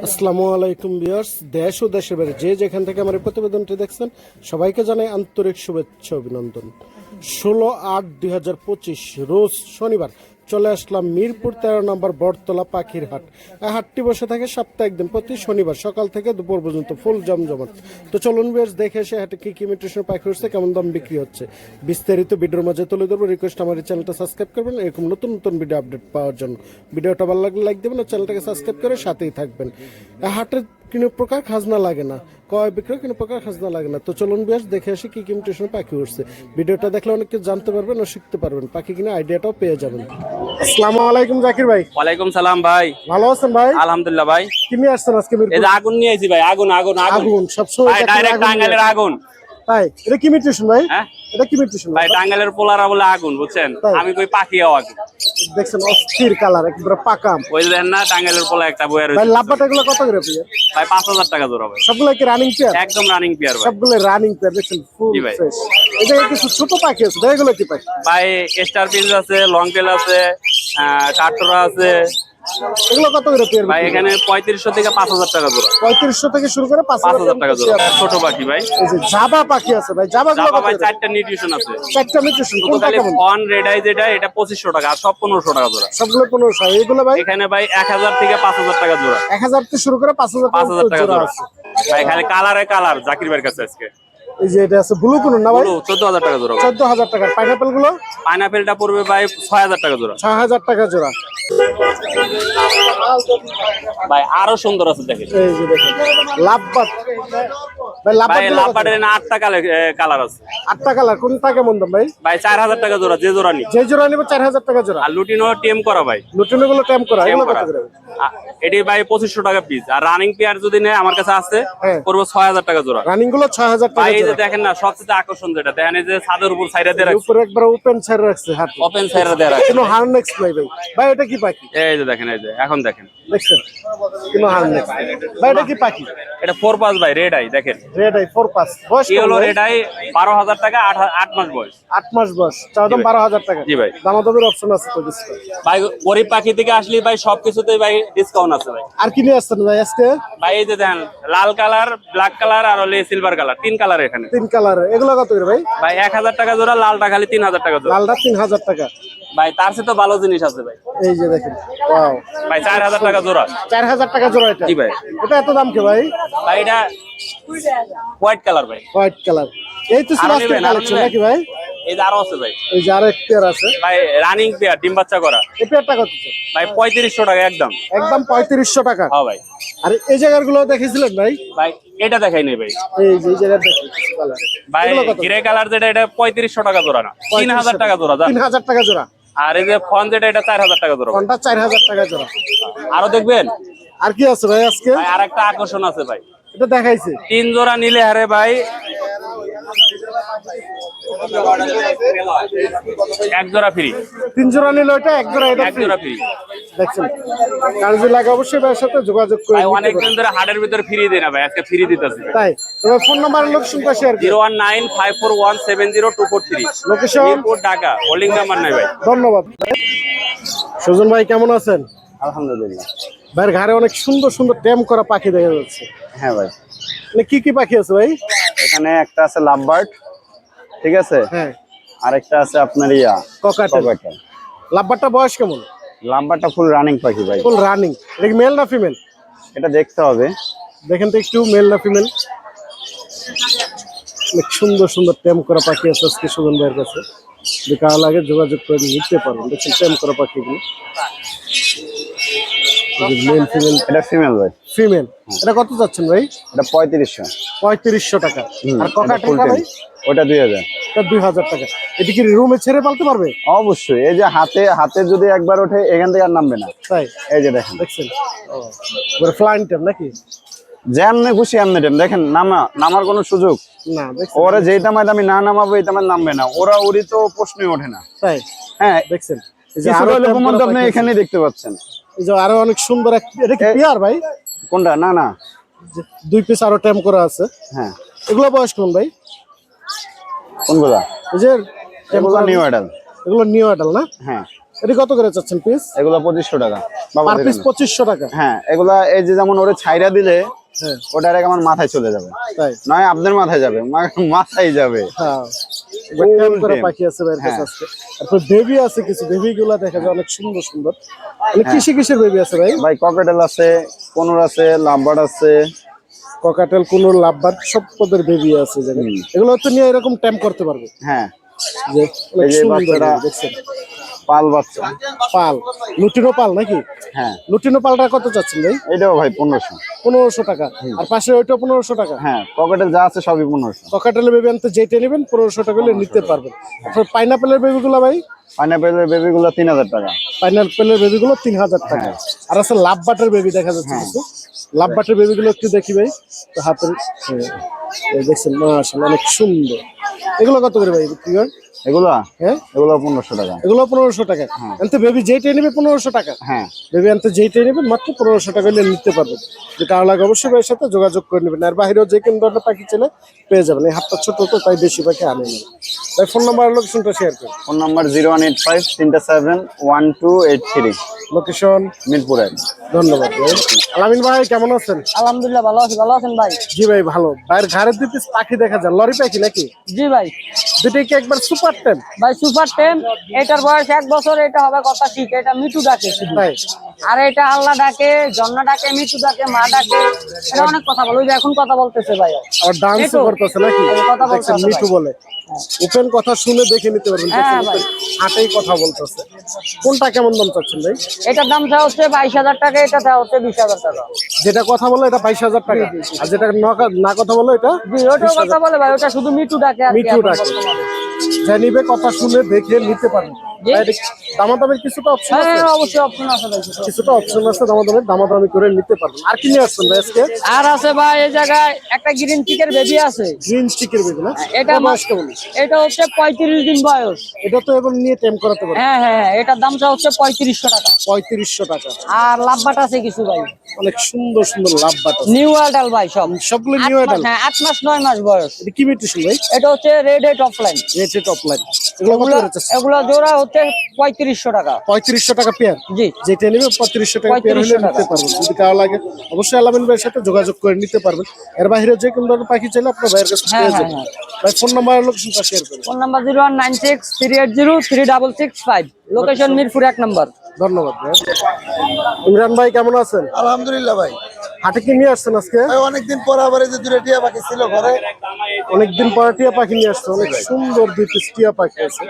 আসসালামু আলাইকুম বিয়ার্স দেশ ও দেশের বাইরে যে যেখান থেকে আমার এই প্রতিবেদনটি দেখছেন, সবাইকে জানাই আন্তরিক শুভেচ্ছা অভিনন্দন। ষোলো আট দুই রোজ শনিবার চলে আসলাম মিরপুর তেরো নম্বর বটতলা পাখির হাট। হাটটি বসে থাকে সপ্তাহে একদিন প্রতি শনিবার সকাল থেকে দুপুর পর্যন্ত ফুল জমজমাট। তো চলুন বিয়ার্স দেখে এসে হাটে কি কি মিউটেশন পাখি হচ্ছে কেমন দাম বিক্রি হচ্ছে। বিস্তারিত ভিডিওর মাঝে তুলে ধরবো রিকোয়েস্ট আমার এই চ্যানেলটা সাবস্ক্রাইব করবেন, এরকম নতুন নতুন ভিডিও আপডেট পাওয়ার জন্য। ভিডিওটা ভালো লাগলে লাইক দেবেন আর চ্যানেলটাকে সাবস্ক্রাইব করে সাথেই থাকবেন। হাটের কোনো প্রকার খাজনা লাগে না। কয় বিক্রয় কোনো প্রকার খাজনা লাগে না। তো চলুন বেশ দেখে আসি কি কি মিউটেশন পাখি উঠছে ভিডিওটা দেখলে অনেক কিছু জানতে পারবেন ও শিখতে পারবেন। পাখি কিনে আইডিয়াটাও পেয়ে যাবেন। আসসালামু আলাইকুম জাকির ভাই। ওয়ালাইকুম সালাম ভাই। ভালো আছেন ভাই? আলহামদুলিল্লাহ ভাই। কি নিয়ে আসছেন আজকে এই আগুন নিয়ে আইছি ভাই আগুন আগুন আগুন। সব সময় ডাইরেক্ট আগুন। তাই? এটা কি মিউটেশন ভাই? হ্যাঁ? এটা কি মিউটেশন ভাই? টাঙ্গাইলের পোলারা বলে আগুন বুঝছেন? আমি কই পাখিও আগুন। দেখছেন অস্থির কালার একবারে পাকাম ওই দেন না টাঙ্গাইলের পোলা একটা বইয়ের ভাই লাভবাটা এগুলো কত করে পেয়ে ভাই পাঁচ হাজার টাকা জোর হবে সবগুলো কি রানিং পেয়ার একদম রানিং পেয়ার ভাই। সবগুলো রানিং পেয়ার দেখছেন ফুল ভাই। ফ্রেশ জায়গায় কিছু ছোট পাখি আছে ভাই এগুলো কি পাখি ভাই স্টার পিঞ্জ আছে লং টেল আছে কাঠরা আছে এগুলো কত করে পেয়ার ভাই এখানে পঁয়ত্রিশশো থেকে পাঁচ হাজার টাকা জোড়া। পঁয়ত্রিশশো থেকে শুরু করে পাঁচ পাঁচ হাজার টাকা জোড়া। ছোট পাখি ভাই। যে জাবা পাখি আছে ভাই জাবা গুলো ভাই চারটা নিউট্রিশন আছে। চারটা মিউটেশন তো কোনটা কেমন? ফন রেড আই যেটা এটা পঁচিশশো টাকা আর সব পনেরোশো টাকা জোড়া। সবগুলো পনেরোশো এগুলো ভাই? এখানে ভাই এক হাজার থেকে পাঁচ হাজার টাকা জোড়া। এক হাজার থেকে শুরু করে পাঁচ হাজার পাঁচ হাজার টাকা জোড়া আছে। ভাই খালি কালারে কালার জাকির ভাইয়ের কাছে আজকে। এই যে এটা আছে ব্লু কোন না ভাই? চোদ্দ হাজার টাকা জোড়া চোদ্দ হাজার টাকা। পাইনাপেলগুলো পাইনাপেলটা পড়বে ভাই ছয় হাজার টাকা জোড়া। ছয় হাজার টাকা জোড়া। ভাই আরও সুন্দর আছে দেখেন। এই যে দেখেন লাভবাট ভাই লাভবাট লাভবাটের না আটটা কালার কালার আছে। আটটা কালার কোনটা কেমন দাম ভাই? ভাই চার হাজার টাকা জোড়া যে জোড়া নি যে জোড়া নিবে চার হাজার টাকা জোড়া। আর লুটিনো টিএম করা ভাই। লুটিনো গুলো টাইম করা এগুলো কত করে। এটি ভাই পঁচিশশো টাকা পিস আর রানিং পেয়ার যদি নেয় আমার কাছে আছে হ্যাঁ। পড়ব ছয় হাজার টাকা জোড়া। রানিংগুলো ছয় হাজার টাকা ভাই এই যে দেখেন না সবচেয়ে আকর্ষণ যেটা দেখেন এই যে ছাদের উপর সাইডে দিয়ে রাখছে। উপরে একবার ওপেন সাইড রাখছে হাত ওপেন সাইডে দিয়ে রাখছে। কোনো হার্নেক্স নাই ভাই। ভাই এটা কি পাখি? এই যে দেখেন এই যে এখন দেখেন। দেখছেন? কোনো হার্নেক্স ভাই এটা কি পাখি? এটা ফোর পাস ভাই রেড আই দেখেন। রেড আই ফোর পাস বয়স কি হলো রেড আই বারো হাজার টাকা আট আট মাস বয়স। আট মাস বয়স। চার দাম বারো হাজার টাকা। জি ভাই। দামাদামের অপশন আছে তো ভাই গরিব পাখি থেকে আসলে ভাই সবকিছুতেই ভাই ডিসকাউন্ট আছে ভাই। আর কি নিয়ে আসছেন ভাই আজকে? ভাই এই যে দেখেন লাল কালার ব্ল্যাক কালার আর হলে সিলভার কালার তিন কালার এখানে। তিন কালার। এগুলো কত করে ভাই? ভাই এক হাজার টাকা জোড়া লালটা খালি তিন হাজার টাকা জোড়া। লালটা তিন হাজার টাকা। ভাই তার সাথে তো ভালো জিনিস আছে ভাই। এই যে দেখেন ওয়াও ভাই চার হাজার টাকা জোড়া। চার হাজার টাকা জোড়া এটা। জি ভাই। এটা এত দাম কে ভাই? ভাই এটা হোয়াইট কালার ভাই। হোয়াইট কালার এই তো আরও আরও কালেকশন নাকি ভাই? এই যে আরও আছে ভাই। এই যে আরেক পেয়ার আছে। ভাই রানিং পেয়ার ডিম বাচ্চা করা। এই পেয়ারটা কত? ভাই পঁয়ত্রিশশো টাকা একদম। একদম পঁয়ত্রিশশো টাকা। হ্যাঁ ভাই। আর এই জায়গারগুলো দেখেছিলেন ভাই? ভাই এটা দেখাই নেই ভাই। এই যে দেখেন কিছু ভাই গ্রে কালার যেটা এটা পঁয়ত্রিশশো টাকা জোড়া না। তিন হাজার টাকা জোড়া জান তিন হাজার টাকা জোড়া। আর এই যে ফোন যেটা এটা চার হাজার টাকা জোড়া। চার হাজার টাকা জোড়া। আরও দেখবেন? আর কি আছে ভাই আজকে? আর একটা আকর্ষণ আছে ভাই। এটা দেখাইছে। তিন জোড়া নিলে আরে ভাই এক জোড়া ফ্রি। তিন জোড়া নিল ওইটা এক জোড়া এটা এক। জোড়া ফ্রি। দেখছেন? কার্য লাগে অবশ্যই ভাইয়ের সাথে যোগাযোগ করে অনেকদিন ধরে হাটের ভিতরে ফ্রি দেয় না ভাই আজকে ফ্রি দিতেছি। তাই এবার ফোন নাম্বার লোকেশনটা share zero one nine five four one seven zero two four three location Dhaka. Holding number নাই ভাই। ধন্যবাদ। সুজন ভাই কেমন আছেন? আলহামদুলিল্লাহ। ভাইয়ের ঘাড়ে অনেক সুন্দর সুন্দর ট্যাম করা পাখি দেখা যাচ্ছে। হ্যাঁ ভাই। মানে কি কি পাখি আছে ভাই? এখানে একটা আছে লাভবার্ড ঠিক আছে? হ্যাঁ। আরেকটা আছে আপনার ইয়া ককাটেল। লাভবারটা বয়স কেমন? লাভবার্ডটা ফুল রানিং পাখি ভাই। ফুল রানিং এটা কি মেল না ফিমেল এটা দেখতে হবে। দেখেন তো একটু মেল না ফিমেল অনেক সুন্দর সুন্দর ট্যাম করা পাখি আছে আজকে সুজন ভাইয়ের কাছে। যদি কারও লাগে যোগাযোগ করে নিতে পারবেন। দেখছেন ট্যাম করা পাখিগুলো। মেল ফিমেল এটা ফিমেল ভাই। ফিমেল এটা কত যাচ্ছেন ভাই? এটা পঁয়ত্রিশশো। পঁয়ত্রিশশো টাকা। আর ককাটেলটা ভাই? ওটা দুই হাজার। এটা দুই হাজার টাকা। এটা কি রুমে ছেড়ে পালতে পারবে? অবশ্যই। এই যে হাতে হাতে যদি একবার ওঠে এখান থেকে আর নামবে না। তাই? এই যে দেখেন। দেখছেন? ও ফ্লাইং নাকি? যেমনে খুশি এমনি দেখেন নামা নামার কোনো সুযোগ। না ওরা যেই টাইমে আমি না নামাবো এই টাইমে নামবে না। ওরা উড়ি তো প্রশ্নই ওঠে না। তাই? হ্যাঁ। দেখছেন। এই যে আরও আপনি এখানেই দেখতে পাচ্ছেন। এই যে আরও অনেক সুন্দর এক এটা কি পেয়ার ভাই? কোনটা? না না। দুই পিস আরও ট্যাম করা আছে। হ্যাঁ। এগুলো বয়স কোন ভাই? কোনগুলা? এই যে এগুলো নিউ অ্যাডাল এগুলো নিউ অ্যাডাল না? হ্যাঁ। এটি কত করে চাচ্ছেন পিস এগুলো পঁচিশশো টাকা। পার পিস পঁচিশশো টাকা। হ্যাঁ এগুলা এই যে যেমন ওরে ছাইরা দিলে হ্যাঁ। ওটা আমার মাথায় চলে যাবে। নয় আপনার মাথায় যাবে মাথায় যাবে। হ্যাঁ। পাখি আছে ভাইয়ের কাছে হ্যাঁ। আজকে। তারপর বেবি আছে কিছু বেবি গুলা দেখা যায় অনেক সুন্দর সুন্দর। মানে কিসে কিসের বেবি আছে ভাই? ভাই ককেটেল আছে কোনুর আছে লাভবার্ড আছে। ককাটেল কোন লাভবার সব পদের বেবি আছে জানি এগুলো তো নিয়ে এরকম ট্যাম করতে পারবে। হ্যাঁ। যে বাচ্চাটা- দেখছেন? পাল বাচ্চা। পাল। লুটিনো পাল নাকি? হ্যাঁ। লুটিনো পালটা কত চাচ্ছেন ভাই? এটাও ভাই পনেরোশো। পনেরোশো টাকা। আর পাশে ওইটা পনেরোশো টাকা? হ্যাঁ পকেটেল যা আছে সবই পনেরোশো। ককাটেলের বেবি আনতে যেটা নেবেন পনেরোশো টাকা হলে নিতে পারবেন। আপনার পাইনাপেলের বেবিগুলো ভাই? পাইনাপেলের বেবিগুলো তিন হাজার টাকা। পাইনাপেলের বেবিগুলো তিন হাজার টাকা। আর আছে লাভ বাটের বেবি দেখা যাচ্ছে কিছু। লাভ বাটের বেবিগুলো একটু দেখি ভাই। হাতের হ্যাঁ, দেখছেন মাশাআল্লাহ অনেক সুন্দর। এগুলো কত করে ভাই বিক্রি করেন? এগুলা? হ্যাঁ এগুলো পনেরোশো টাকা। এগুলো পনেরোশো টাকা। আনতে বেবি যেইটা নেবে পনেরোশো টাকা। হ্যাঁ। বেবি আনতে যেইটা নেবেন মাত্র পনেরোশো টাকা হলে নিতে পারবেন যদি কারও লাগে অবশ্যই ভাইয়ের সাথে যোগাযোগ করে নেবেন। আর বাইরেও যে কোনো ধরনের পাখি ছেলে পেয়ে যাবেন। এই হাতটা ছোট তো তাই বেশি পাখি আনে না ভাই ফোন নাম্বার লোকেশনটা শেয়ার করুন। Phone number zero one eight five তিনটা seven one two eight three location মিরপুরের ধন্যবাদ ভাই। আলামিন ভাই কেমন আছেন? আলহামদুলিল্লাহ ভালো আছি ভালো আছেন ভাই? জি ভাই ভালো। ভাইয়ের ঘাড়ের দুই পিস পাখি দেখা যায়। লরি পাখি নাকি? জি ভাই। দুটোই কি একবার সুপার টেন। ভাই সুপার টেন এটার বয়স এক বছর এটা হবে কথা ঠিক এটা মিঠু ডাকে শুধু। আর এটা আল্লাহ ডাকে জন্না ডাকে মিঠু ডাকে মা ডাকে এটা অনেক কথা বলে ওই যে এখন কথা বলতেছে ভাই। আর ডান্স করতেছে নাকি? কথা ভাই। মিঠু বলে। ওপেন কথা শুনে দেখে নিতে পারবেন হ্যাঁ, ভাই। হাটেই কথা বলতেছে। কোনটা কেমন দাম চাচ্ছেন ভাই? এটার দাম চা হচ্ছে বাইশ হাজার টাকা এটা চা হচ্ছে বিশ হাজার টাকা। যেটা কথা বলে এটা বাইশ হাজার টাকা। আর যেটা না- কথা বলে এটা জি ওটাও কথা বলে ভাই ওটা শুধু মিঠু ডাকে আর মিঠু ডাকে। যা নিবে কথা শুনে দেখে নিতে পারবেন দামাদামের কিছুটা অপশন হ্যাঁ আছে? অবশ্যই অপশন আছে ভাই কিছুটা। অপশন আছে দামাদামের দামাদামি করে নিতে পারবেন আর কি নিয়ে আসছেন ভাই আজকে? আর আছে ভাই এই জায়গায় একটা গ্রিন চিকের বেবি আছে। গ্রিন স্টিকের বেবি না? এটা বয়স কেমন? এটা হচ্ছে পঁয়ত্রিশ দিন বয়স। এটা তো এবার নিয়ে টেম করাতে পারবেন হ্যাঁ হ্যাঁ হ্যাঁ এটার দামটা হচ্ছে পঁয়ত্রিশশো টাকা। পঁয়ত্রিশশো টাকা। আর লাভবাট আছে কিছু ভাই। অনেক সুন্দর সুন্দর লাভ বাটা নিউ অ্যাডাল ভাই সব। সবগুলো নিউ অ্যাডাল হ্যাঁ আট মাস নয় মাস বয়স। এটা কি মিউটেশন ভাই? এটা হচ্ছে red eight offline rate top line এগুলো এগুলো জোড়া হচ্ছে পঁয়ত্রিশশো টাকা। পঁয়ত্রিশশো টাকা পেয়ার জি। যেটা নেবে পঁয়ত্রিশশো টাকা পেয়ার হলে নিতে পারবেন। যদি কারও লাগে অবশ্যই আলামিন ভাইয়ের সাথে যোগাযোগ করে নিতে পারবেন। এর বাইরে যে কোনো ধরনের পাখি চাইলে আপনার ভাইয়ের কাছে হ্যাঁ, পেয়ে হ্যাঁ, যাবেন। ভাই ফোন নাম্বার লোকেশনটা শেয়ার করুন phone number zero one nine six three eight zero three double six five location Mirpur এক নম্বর। ধন্যবাদ ভাই। ইমরান ভাই কেমন আছেন? আলহামদুলিল্লাহ ভাই। হাটে কি নিয়ে আসছেন আজকে? অনেকদিন পর আবার যে দূরে টিয়া পাখি ছিল ঘরে। অনেকদিন পরে টিয়া পাখি নিয়ে আসছে অনেক সুন্দর দুই পিস টিয়া পাখি আছে।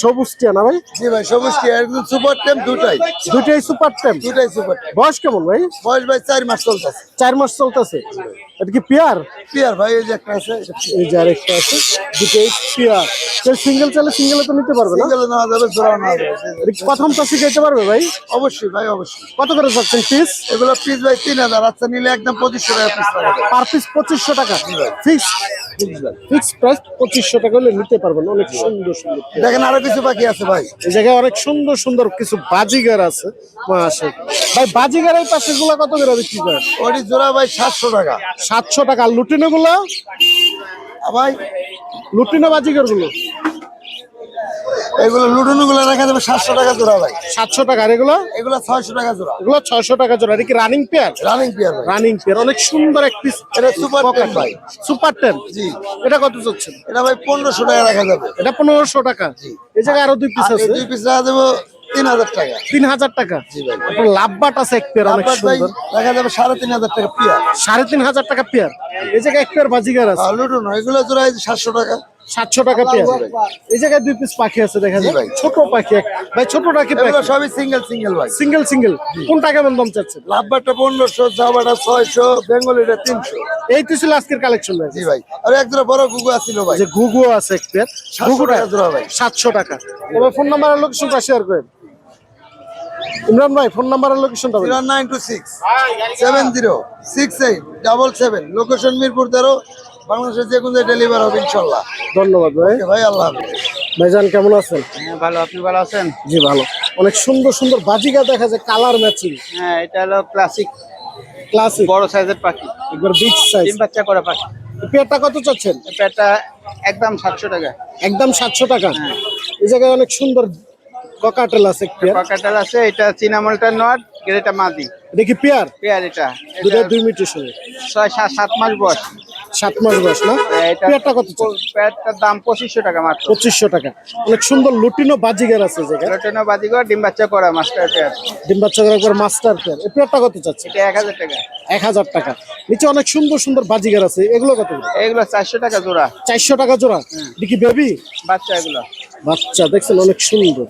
সবুজ টিয়া না ভাই? জি ভাই সবুজ টিয়া একদম সুপার টেম দুটাই। দুইটাই সুপার টেম দুটাই সুপার টেম বয়স কেমন ভাই? বয়স ভাই চার মাস চলতেছে। চার মাস চলতেছে। এটা কি পিয়ার পিয়ার ভাই এই যে একটা আছে এই যে আরেকটা আছে দুটোই পিয়ার সিঙ্গেল চাইলে সিঙ্গেলে তো নিতে পারবে না? সিঙ্গেল নেওয়া যাবে জোড়াও নেওয়া যাবে। প্রথম তো শিখাইতে পারবে ভাই? অবশ্যই ভাই অবশ্যই। কত করে যাচ্ছেন পিস এগুলো পিস ভাই তিন হাজার আচ্ছা নিলে একদম পঁচিশশো টাকা পার পিস পঁচিশশো টাকা। ফিক্স ফিক্স প্রাইস পঁচিশশো টাকা হলে নিতে পারবেন। অনেক সুন্দর সুন্দর দেখেন আরও কিছু আছে ভাই। এই জায়গায় অনেক সুন্দর সুন্দর কিছু বাজিগার আছে। ভাই বাজিগার এই পাশে গুলা কত করে বিক্রি করেন? ওটি জোড়া ভাই সাতশো টাকা। সাতশো টাকা। লুটিনো গুলো ভাই। লুটিনো বাজিগারগুলো এগুলো লুডুনু গুলো রাখা যাবে সাতশো টাকা জোড়া ভাই। সাতশো টাকা। আর এগুলো? এগুলো ছয়শো টাকা জোড়া। এগুলো ছয়শো টাকা জোড়া। এটা কি running pair running pair running pair অনেক সুন্দর এক পিস এটা সুপার টেম ভাই। সুপার টেন জি। এটা কত চাচ্ছেন? এটা ভাই পনেরোশো টাকা রাখা যাবে। এটা পনেরোশো টাকা। এই জায়গায় আরও দুই পিস আছে? দুই পিস রাখা যাবে তিন হাজার টাকা। তিন হাজার টাকা। তারপর লাভবাট আছে এক পেয়ার অনেক সুন্দর। দেখা যাবে সাড়ে তিন হাজার টাকা পিয়ার সাড়ে তিন হাজার টাকা পেয়ার এই জায়গায় এক পেয়ার বাজিগার আছে। লুডুন এগুলো জোড়া সাতশো টাকা। 700 টাকা পেয়ার এই জায়গায় দুই পিস পাখি আছে দেখা ভাই। ছোট পাখি ভাই ছোটটা কি পাখি? সবই সিঙ্গেল সিঙ্গেল ভাই। সিঙ্গেল সিঙ্গেল কোনটা কেমন দাম চাচ্ছে লাভবাটা 1500 জাবাটা 600 বেঙ্গলিটা 300 এই তো ছিল আজকের কালেকশন ভাই। জি ভাই। আর এক বড় গুগু আছিল ভাই। যে গুগু আছে এক 700 টাকা ভাই। 700 টাকা। তবে ফোন নাম্বার আর লোকেশনটা শেয়ার করেন। ইমরান ভাই ফোন নাম্বার আর লোকেশনটা বলুন। 926 70 68 77 লোকেশন মিরপুর 13 বাংলাদেশে যে কোনো ডেলিভার হবে ইনশাল্লাহ। ধন্যবাদ ভাই। ভাই আল্লাহ হাফিজ। ভাইজান কেমন আছেন? হ্যাঁ ভালো। আপনি ভালো আছেন? জি ভালো। অনেক সুন্দর সুন্দর বাজিকা দেখা যায় কালার ম্যাচিং হ্যাঁ এটা হলো ক্লাসিক ক্লাসিক বড় সাইজের পাখি। একবার বিগ সাইজ তিন বাচ্চা করা পাখি। পেটটা কত চাচ্ছেন? পেটটা একদম সাতশো টাকা। একদম সাতশো টাকা। হ্যাঁ। এই জায়গায় অনেক সুন্দর ককাটেল আছে পেয়ার। ককাটেল আছে এটা চিনামলটা নট গ্রেটা মাদি। দেখি পেয়ার? পেয়ার এটা। দুটো দুই মিটার সরে ছয় সাত মাস বয়স। সাত মাস বয়স না? এটা পেয়ারটা কত পেয়ারটার দাম পঁচিশশো টাকা মাত্র। পঁচিশশো টাকা। অনেক সুন্দর লুটিনো বাজিগার আছে জায়গা লোটেনো বাদিগর ডিম বাচ্চা করা মাস্টার পেয়ার। ডিম বাচ্চা করে একবার মাস্টার পেয়ার। এই পেয়ারটা কত চাচ্ছে এটা এক হাজার টাকা। এক হাজার টাকা। নিচে অনেক সুন্দর সুন্দর বাজিগার আছে। এগুলো কত? এগুলো চারশো টাকা জোড়া। চারশো টাকা জোড়া। দেখি বেবি? বাচ্চা এগুলো। বাচ্চা দেখছেন অনেক সুন্দর।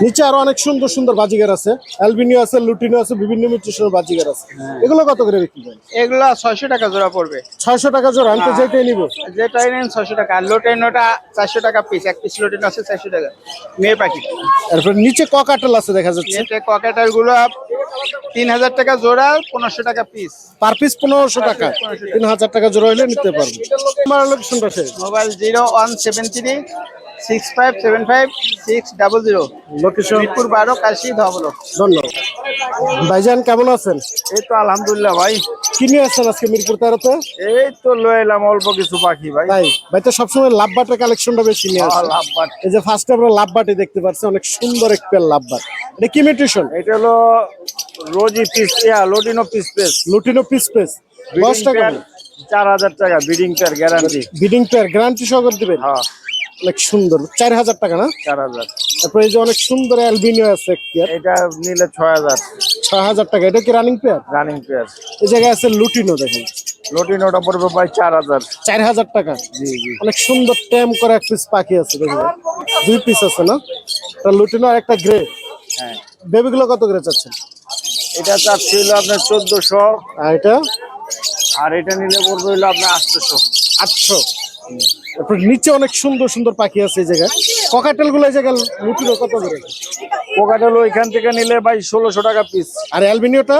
নিচে আরও অনেক সুন্দর সুন্দর বাজিগার আছে। অ্যালবিনিও আছে লুটিনো আছে বিভিন্ন মিউটেশনের বাজিগার আছে। এগুলো কত করে বিক্রি করেন? এগুলো ছয়শো টাকা জোড়া পড়বে। ছয়শো টাকা জোড়া আমি তো যেটাই নিবো। যেটাই নেন ছয়শো টাকা। আর লোটেনোটা চারশো টাকা পিস এক পিস লোটেনো আছে চারশো টাকা। মেয়ে পাখি। তারপর নিচে ককাটেল আছে দেখা যাচ্ছে? এতে ককেটারগুলো তিন হাজার টাকা জোড়া পনেরোশো টাকা পিস পার পিস পনেরোশো টাকা। তিন হাজার টাকা জোড়া হলে নিতে পারবে। আমার লোকেশনটা mobile zero one seven three six five seven five six double zero. Location Mirpur বারো কাশি ধবলো ধন্যবাদ। ভাইজান কেমন আছেন? এই তো আলহামদুলিল্লাহ ভাই। কি নিয়ে আসছেন আজকে মিরপুর তেরোতে? এই তো লয়ে এলাম অল্প কিছু পাখি ভাই। তাই ভাই তো সবসময় লাভ বাটের কালেকশনটা বেশি নিয়ে আসে লাভবাট এই যে ফার্স্টে আমরা লাভ বাটে দেখতে পাচ্ছি অনেক সুন্দর এক পেয়ার লাভ বাট। এটা কি মিউটেশন এটা হলো rosy piece yeah lutino piece piece. Lutino piece piece. বয়সটা কেমন? চার হাজার টাকা breeding pair guarantee breeding pair guarantee সহকারে দিবেন? হ্যাঁ। অনেক সুন্দর। চার হাজার টাকা না? চার হাজার। তারপরে এই যে অনেক সুন্দর অ্যালবিনিও আছে এটা নিলে ছয় হাজার। ছয় হাজার টাকা। এটা কি রানিং পেয়ার রানিং পেয়ার এই জায়গায় আছে লুটিনো দেখেন। লোডিনোটা পড়বে ভাই চার হাজার। চার হাজার টাকা। জি জি। অনেক সুন্দর ট্যাম করা এক পিস পাখি আছে দেখবেন দুই পিস আছে না? একটা লুটিনো আর একটা গ্রে হ্যাঁ। বেবিগুলো কত করে চাচ্ছেন? এটা চাচ্ছিল আপনার চোদ্দশো। আর এটা? আর এটা নিলে পড়বে হলো আপনার আটশোশো। আটশো। তারপর নিচে অনেক সুন্দর সুন্দর পাখি আছে এই জায়গায়। ককাটেলগুলো এই জায়গায় লুটিনো কত করে? ককাটেল ওইখান থেকে নিলে ভাই ষোলোশো টাকা পিস আর অ্যালবিনিওটা?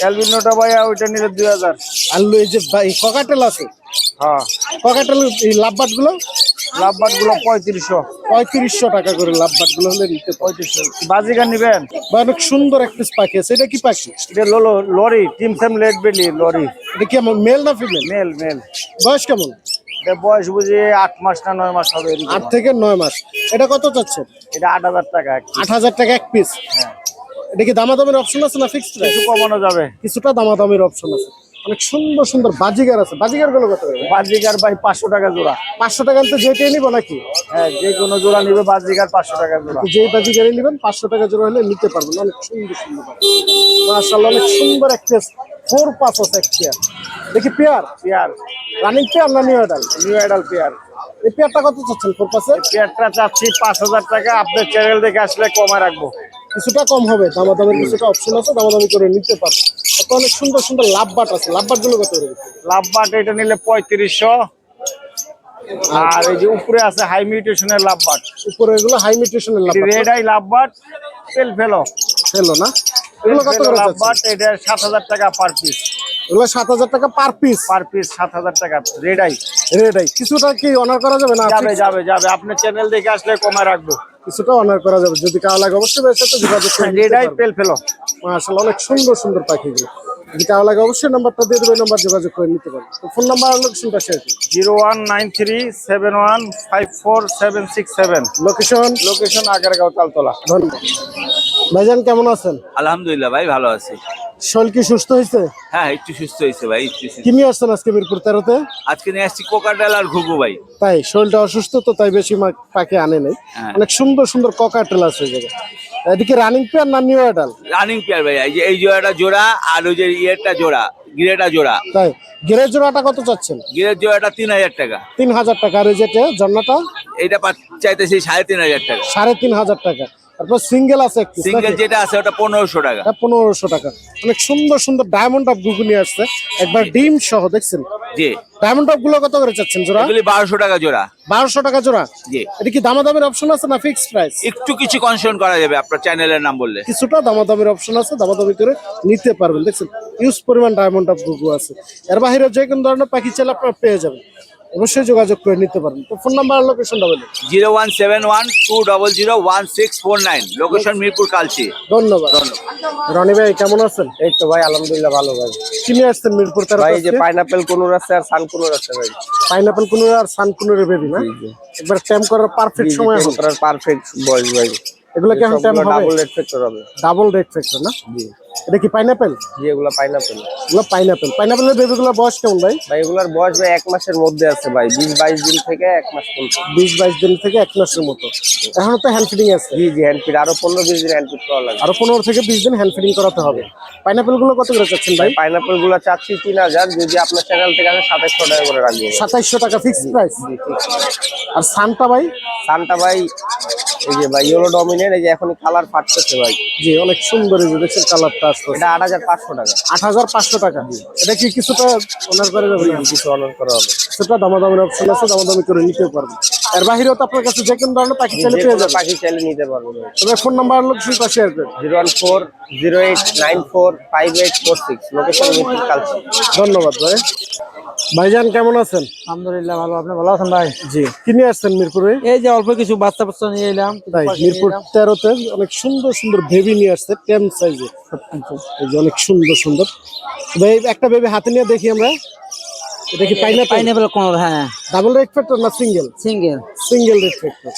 অ্যালবিনোটা ভাই ওইটা নিলে দুই হাজার। আর এই যে ভাই ককাটেল আছে? হ্যাঁ। ককাটেল এই লাভবাটগুলো লাভবাটগুলো পঁয়ত্রিশশো। পঁয়ত্রিশশো টাকা করে লাভবাটগুলো হলে নিতে পঁয়ত্রিশশো। বাজিকার নিবেন? বা অনেক সুন্দর এক পিস পাখি আছে। এটা কি পাখি? এটা লরি টিম সেম লেট বেলি লরি। এটা কি মেল না ফিমেল মেল মেল বয়স কেমন? বয়স বুঝি আট মাস না নয় মাস হবে। আট থেকে নয় মাস। এটা কত চাচ্ছেন? এটা আট হাজার টাকা আট হাজার টাকা এক পিস হ্যাঁ। এটা কি দামাদামের অপশন আছে না ফিক্সড কিছু কমানো যাবে। কিছুটা দামাদামের অপশন আছে। অনেক সুন্দর সুন্দর বাজিগার আছে। বাজিগারগুলো কত করে বাজিকার ভাই পাঁচশো টাকা জোড়া। পাঁচশো টাকা তো যেটাই নিবো নাকি? হ্যাঁ যে কোনো জোড়া নিবে বাজিকার পাঁচশো টাকা জোড়া। যেই বাজিগারই নেবেন পাঁচশো টাকা জোড়া হলে নিতে পারবেন। অনেক সুন্দর সুন্দর মাশাল্লাহ অনেক সুন্দর এক পিস ফোর পাঁচ আছে এক পেয়ার দেখি পেয়ার। পেয়ার। রানিং পেয়ার না new adult new adult pair. এই পেয়ারটা কত চাচ্ছেন পাঁচে পেয়ারটা চাচ্ছি পাঁচ হাজার টাকা। আপনার চ্যানেল দেখে আসলে কমায় রাখব। কিছুটা কম হবে। দামাদামের কিছুটা অপশন আছে দামাদামি করে নিতে পারব তো অনেক সুন্দর সুন্দর লাভ বাট আছে। লাভ বাটগুলো কত করে লাভবাট এটা নিলে পঁয়ত্রিশশো। আর এই যে উপরে আছে হাই মিউটেশনের লাভ বাট। উপরে এগুলো হাই মিউটেশনের লাভ রেড আই লাভবাট তেল ফেলো ফেলো না? এগুলো কত করে যাচ্ছে? এটা সাত হাজার টাকা পার পিস এগুলো সাত হাজার টাকা পার পিস পার পিস সাত হাজার টাকা। রেড আই রেড আই কিছুটা কি অনার করা যাবে না? যাবে যাবে যাবে। আপনার চ্যানেল দেখে আসলে কমায় রাখব। কিছুটা অনার করা যাবে। যদি কারও লাগে অবশ্যই এর সাথে যোগাযোগ করুন রেড আই তেল ফেলো মাশাআল্লাহ অনেক সুন্দর সুন্দর পাখিগুলো কারও লাগে অবশ্যই নাম্বারটা দিয়ে দেবে নাম্বার যোগাযোগ করে নিতে পারবে তো ফোন নাম্বার লোকেশনটা শেয়ার করুন। Zero one nine three seven one five four seven six seven. Location location Agargaon Taltala ধন্যবাদ। ভাইজান কেমন আছেন? আলহামদুলিল্লাহ ভাই ভালো আছি। শরীর কি সুস্থ হয়েছে হ্যাঁ একটু সুস্থ হয়েছে ভাই একটু। কি নিয়ে আসছেন আজকে মিরপুর তেরোতে? আজকে নিয়ে আসছি কোকাটেল আর ঘুঘু ভাই। তাই শরীরটা অসুস্থ তো তাই বেশি মা- পাখি আনে নাই। হ্যাঁ। অনেক সুন্দর সুন্দর ককাটেল আছে এদিকে রানিং পেয়ার না নিউ অ্যাডাল? রানিং পেয়ার ভাই এই যে এই জোড়াটা জোড়া আর ওই যে ইয়েরটা জোড়া গিরেটা জোড়া। তাই গেরের জোড়াটা কত চাচ্ছেন? গিরের জোড়াটা তিন হাজার টাকা। তিন হাজার টাকা। আর এই যেটা জন্নাটা এইটা চাইতেছি সাড়ে তিন হাজার টাকা। সাড়ে তিন হাজার টাকা। তারপর সিঙ্গেল আছে একটি সিঙ্গেল যেটা আছে ওটা পনেরোশো টাকা। পনেরোশো টাকা। অনেক সুন্দর সুন্দর ডায়মন্ড অফ গুগু নিয়ে আসছে। একবার ডিম সহ দেখছেন? জি। ডায়মন্ড অফগুলো কত করে চাচ্ছেন জোড়া? এগুলি বারোশো টাকা জোড়া। বারোশো টাকা জোড়া? জি। এটা কি দামাদামের অপশন আছে না ফিক্সড প্রাইস একটু কিছু কনসেশন করা যাবে আপনার চ্যানেলের নাম বললে। কিছুটা দামাদামের অপশন আছে দামাদামি করে নিতে পারবেন। দেখছেন ইউজ পরিমাণ ডায়মন্ড অফ গুগু আছে। এর বাইরে যে কোনো ধরনের পাখি চাইলে আপনারা পেয়ে যাবেন। অবশ্যই যোগাযোগ করে নিতে পারেন। তো ফোন নাম্বার আর লোকেশনটা বলুন। Zero one seven one two double zero one six four nine. Location Mirpur Kalshi. ধন্যবাদ। রনি ভাই কেমন আছেন? এই তো ভাই আলহামদুলিল্লাহ ভালো ভাই। কি নিয়ে আসছেন মিরপুর তেরো ভাই যে পাইনাপেল কোনুর আছে আর সান কোনুর আছে ভাই। পাইনাপেল কুনুর আর সান কুনুরের বেবি না একবার ট্যাম করার পারফেক্ট সময় এখন পারফেক্ট বয়স ভাই। এগুলো কি এখন ট্যাম হবে? ডাবল রেড ফ্যাক্টর হবে। ডাবল রেড ফ্যাক্টর না? এটা কি পাইনাপেল জি এগুলো পাইনাপেল এগুলো পাইনাপেল পাইনাপেলের বেবিগুলো বয়স কেমন ভাই? ভাই এগুলার বয়স ভাই এক মাসের মধ্যে আছে ভাই বিশ বাইশ দিন থেকে এক মাস পর্যন্ত। বিশ বাইশ দিন থেকে এক মাসের মতো। এখনও তো হ্যান্ড ফিডিং আছে? জি জি হ্যান্ড ফিড আরও পনেরো বিশ দিন হ্যান্ড ফিড করা লাগবে। আরও পনেরো থেকে বিশ দিন হ্যান্ড ফিডিং করাতে হবে। পাইনাপেলগুলো কত করে চাচ্ছেন ভাই? পাইনাপেলগুলো চাচ্ছি তিন হাজার যদি আপনার চ্যানেল থেকে আসে সাতাইশশো টাকা করে রাখব। সাতাইশশো টাকা ফিক্সড প্রাইস আর সানটা ভাই? সানটা ভাই এই যে ভাই ইয়েলো ডমিনেট এই যে এখন কালার ফাটতেছে ভাই। জি অনেক সুন্দর এই যে দেখছেন আসতে এটা আট হাজার পাঁচশো টাকা। আট হাজার পাঁচশো টাকা। এটা কি কিছুটা অনার করে যাবে কিছু করা হবে। সেটা দামাদামের অপশন আছে দামাদামি করে নিতে এর তো আপনার কাছে যে কোনো ধরনের পাখি চাইলে যে পেয়ে কোনো পাখি চাইলে নিতে পারব। তবে phone number zero one four zero eight nine four five eight four six. Location ধন্যবাদ ভাই। ভাইজান কেমন আছেন? আলহামদুলিল্লাহ ভালো। আপনি ভালো আছেন ভাই? জি। কি নিয়ে আসছেন মিরপুরে? এই যে অল্প কিছু বাচ্চা বাচ্চা নিয়ে এলাম তাই মিরপুর। তেরোতে অনেক সুন্দর সুন্দর বেবি নিয়ে আসছে টেন সাইজে এই যে অনেক সুন্দর সুন্দর। ভাই একটা বেবি হাতে নিয়ে দেখি আমরা। এটা কি পাইনাপেল পাইনাপেল কোন হ্যাঁ। ডাবল রেড ফ্যাক্টর না single single single red factor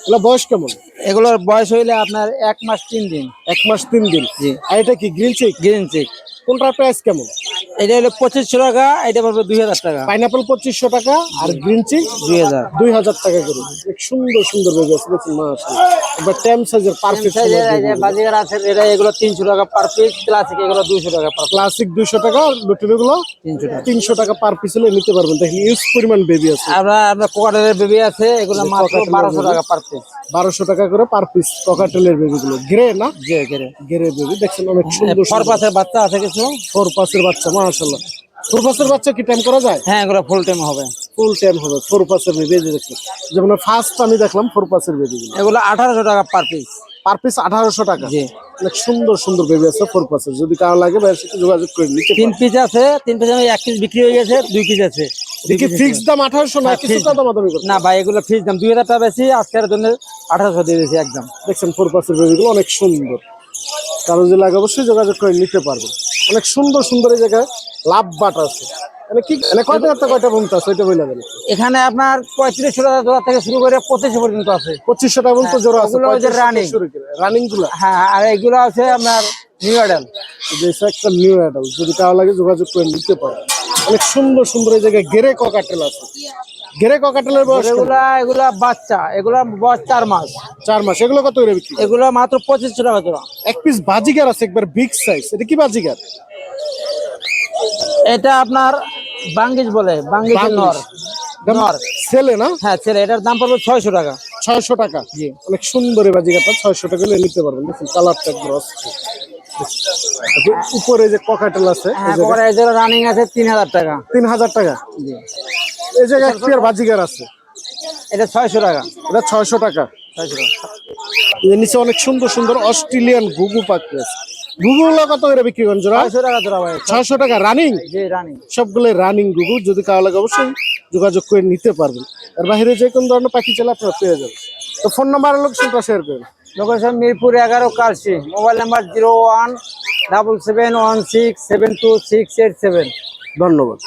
এগুলো বয়স কেমন? এগুলোর বয়স হইলে আপনার এক মাস তিন দিন। এক মাস তিন দিন। জি। আর এটা কি গ্রিন চিক গ্রিন চিক কোনটার প্রাইস কেমন? এটা হলো পঁচিশশো টাকা এটা পড়বে দুই হাজার টাকা। পাইনাপেল পঁচিশশো টাকা আর গ্রিন চিক দুই হাজার। দুই হাজার টাকা করে। এক সুন্দর সুন্দর বেবি আছে দেখুন মাশাআল্লাহ। এবার টেম সাইজের পারফেক্ট বাজিগার আছে এটা এগুলো তিনশো টাকা পার পিস ক্লাসিক এগুলো দুইশো টাকা পার ক্লাসিক দুইশো টাকা লুটিনো গুলো তিনশো টাকা। তিনশো টাকা পার পিস হলে নিতে পারবেন। দেখেন ইউজ পরিমাণ বেবি আছে। আমরা আমরা কোকাটেলের বেবি আছে এগুলো মাত্র বারোশো টাকা পার পিস বারোশো টাকা করে পার পিস ককাটেলের বেবি গুলো গ্রে না? জি গেরে গ্রে বেবি দেখছেন অনেক সুন্দর ফর পাসের বাচ্চা আছে কিছু? ফোর পাসের বাচ্চা মাশাআল্লাহ। ফোর পাসের বাচ্চা কি টাইম করা যায়? হ্যাঁ এগুলো ফুল টাইম হবে। ফুল টাইম হবে ফোর পাসের বেবি দেখছেন। যেমন ফার্স্ট আমি দেখলাম ফোর পাসের বেবি এগুলো আঠারোশো টাকা পার পিস পার পিস আঠারোশো টাকা। জি। অনেক সুন্দর সুন্দর বেবি আছে ফোর পাসের যদি কারও লাগে ভাইয়ের সাথে যোগাযোগ করে নিতে তিন পিস আছে তিন পিস এক পিস বিক্রি হয়ে গেছে দুই পিস আছে। দেখি ফিক্স দাম আঠারোশো না হ্যাঁ, কিছুটা fixed। দামাদামি না ভাই এগুলো ফিস দাম। দুই হাজার টাকা বেশি আজকের জন্য আঠারোশো দিয়ে দিয়েছি একদম। দেখছেন ফোর পাসের বেবিগুলো অনেক সুন্দর। কারও যদি লাগে অবশ্যই যোগাযোগ করে নিতে পারবেন অনেক সুন্দর সুন্দর এই জায়গায় লাভ বাট আছে। মানে কি মানে কয়টা একটা কয়টা পর্যন্ত আছে? ওইটা বলে এখানে আপনার পঁয়ত্রিশশো টাকা জোড়া থেকে শুরু করে পঁচিশশো পর্যন্ত আছে। পঁচিশশো টাকা পর্যন্ত জোড়া আছে যে রানিংগুলা। হ্যাঁ আর এগুলো আছে আপনার নিউ অ্যাডাল একটা নিউ অ্যাডাল যদি কারও লাগে যোগাযোগ করে নিতে পারে অনেক সুন্দর সুন্দর এই জায়গায় গেরে ককাটেল আছে। গেরে ককাটেলের বয়স এগুলা এগুলা বাচ্চা এগুলা বয়স চার মাস। চার মাস। এগুলো কত করে বিক্রি? এগুলো মাত্র পঁচিশশো টাকা জোড়া এক পিস বাজিগার আছে একবার বিগ সাইজ এটা কি বাজিগার এটা আপনার বাঙ্গিস বলে বাঙ্গিস নর। নর। ছেলে না? হ্যাঁ ছেলে এটার দাম পড়বে ছয়শো টাকা। ছয়শো টাকা? জি। অনেক সুন্দর এই বাজিগাটা ছয়শো টাকা হলে নিতে পারবেন। দেখুন কালারটা একবার অস্থির। উপরে যে ককাটেল আছে হ্যাঁ রানিং আছে তিন হাজার টাকা। তিন হাজার টাকা? জি। এই জায়গায় এক পেয়ার বাজিগার আছে। এটা ছয়শো টাকা। এটা ছয়শো টাকা। ছয়শো টাকা। এর নিচে অনেক সুন্দর সুন্দর অস্ট্রেলিয়ান গুগু পাখি আছে। গুগুগুলো কত করে বিক্রি করেন জোড়া? ছয়শো টাকা জোড়া ভাই। ছয়শো টাকা। রানিং জি রানিং সবগুলো রানিং যদি কারও লাগে অবশ্যই যোগাযোগ করে নিতে পারবেন। আর বাইরে যে কোনো ধরনের পাখি চাইলে আপনারা পেয়ে যাবেন। তো ফোন নাম্বার লোকেশনটা শেয়ার করবেন লোকেশন মিরপুর এগারো Kalshi mobile number zero one double seven one six seven two six eight seven ধন্যবাদ।